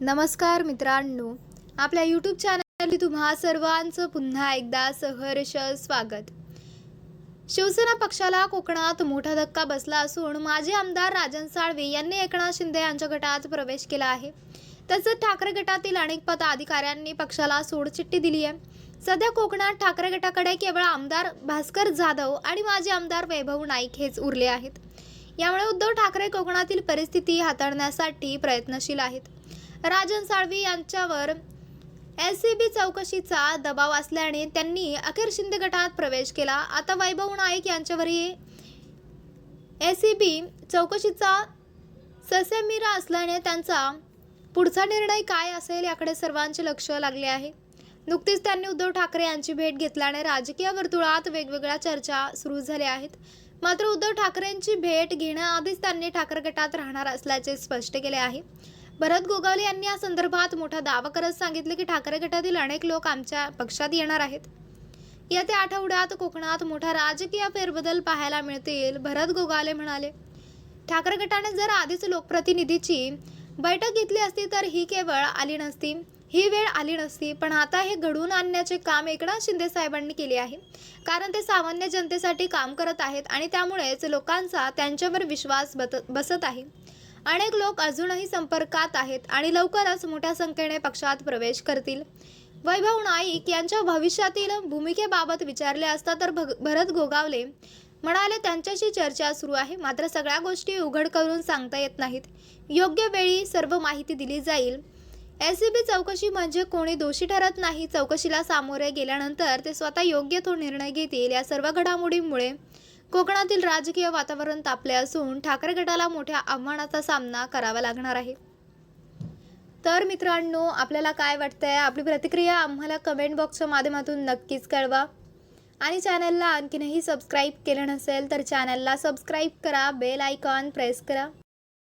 नमस्कार मित्रांनो आपल्या यूट्यूब चॅनल तुम्हा सर्वांचं पुन्हा एकदा सहर्ष स्वागत. शिवसेना पक्षाला कोकणात मोठा धक्का बसला असून माजी आमदार राजन साळवे यांनी एकनाथ शिंदे यांच्या गटात प्रवेश केला आहे. तसंच ठाकरे गटातील अनेक पदाधिकाऱ्यांनी पक्षाला सोडचिठ्ठी दिली आहे. सध्या कोकणात ठाकरे गटाकडे केवळ आमदार भास्कर जाधव आणि माजी आमदार वैभव नाईक हेच उरले आहेत. यामुळे उद्धव ठाकरे कोकणातील परिस्थिती हाताळण्यासाठी प्रयत्नशील आहेत. राजन साळवी यांच्यावर एस सी बी चौकशीचा दबाव असल्याने त्यांनी अखेर शिंदे गटात प्रवेश केला. आता वैभव नाईक यांच्यावरही एस सी बी चौकशीचा ससेमिरा असल्याने त्यांचा पुढचा निर्णय काय असेल याकडे सर्वांचे लक्ष लागले आहे. नुकतीच त्यांनी उद्धव ठाकरे यांची भेट घेतल्याने राजकीय वर्तुळात वेगवेगळ्या चर्चा सुरू झाल्या आहेत. मात्र उद्धव ठाकरेंची भेट घेण्याआधीच त्यांनी ठाकरे गटात राहणार असल्याचे स्पष्ट केले आहे. भरत गोगावले यांनी या संदर्भात मोठा दावा करत सांगितले की ठाकरे गटातील अनेक लोक आमच्या पक्षात येणार आहेत. येत्या आठवड्यात कोकणात मोठा राजकीय फेरबदल पाहायला मिळतील भरत गोगावले म्हणाले. ठाकरे गटाने जर आधीच लोकप्रतिनिधीची बैठक घेतली असती तर ही केवळ आली नसती ही वेळ आली नसती पण आता हे घडवून आणण्याचे काम एकनाथ शिंदे साहेबांनी केले आहे. कारण ते सामान्य जनतेसाठी काम करत आहेत आणि त्यामुळेच लोकांचा त्यांच्यावर विश्वास बत बसत आहे. अनेक लोक अजूनही संपर्कात आहेत आणि लवकरच मोठ्या संख्येने पक्षात प्रवेश करतील. वैभव नाईक यांच्या भविष्यातील भूमिकेबाबत विचारले असता तर भग भरत गोगावले म्हणाले त्यांच्याशी चर्चा सुरू आहे. मात्र सगळ्या गोष्टी उघड करून सांगता येत नाहीत. योग्य वेळी सर्व माहिती दिली जाईल. एस सी बी चौकशी म्हणजे कोणी दोषी ठरत नाही. चौकशीला सामोरे गेल्यानंतर ते स्वतः योग्य तो निर्णय घेतील या सर्व घडामोडींमुळे. कोकणातील राजकीय वातावरण तापले असून ठाकरे गटाला मोठ्या आव्हानाचा सामना करावा लागणार आहे. तर मित्रांनो आपल्याला काय वाटतंय? आपली प्रतिक्रिया आम्हाला कमेंट बॉक्सच्या माध्यमातून नक्कीच कळवा. आणि चॅनलला आणखीनही सबस्क्राईब केलं नसेल तर चॅनलला सबस्क्राईब करा बेल आयकॉन प्रेस करा.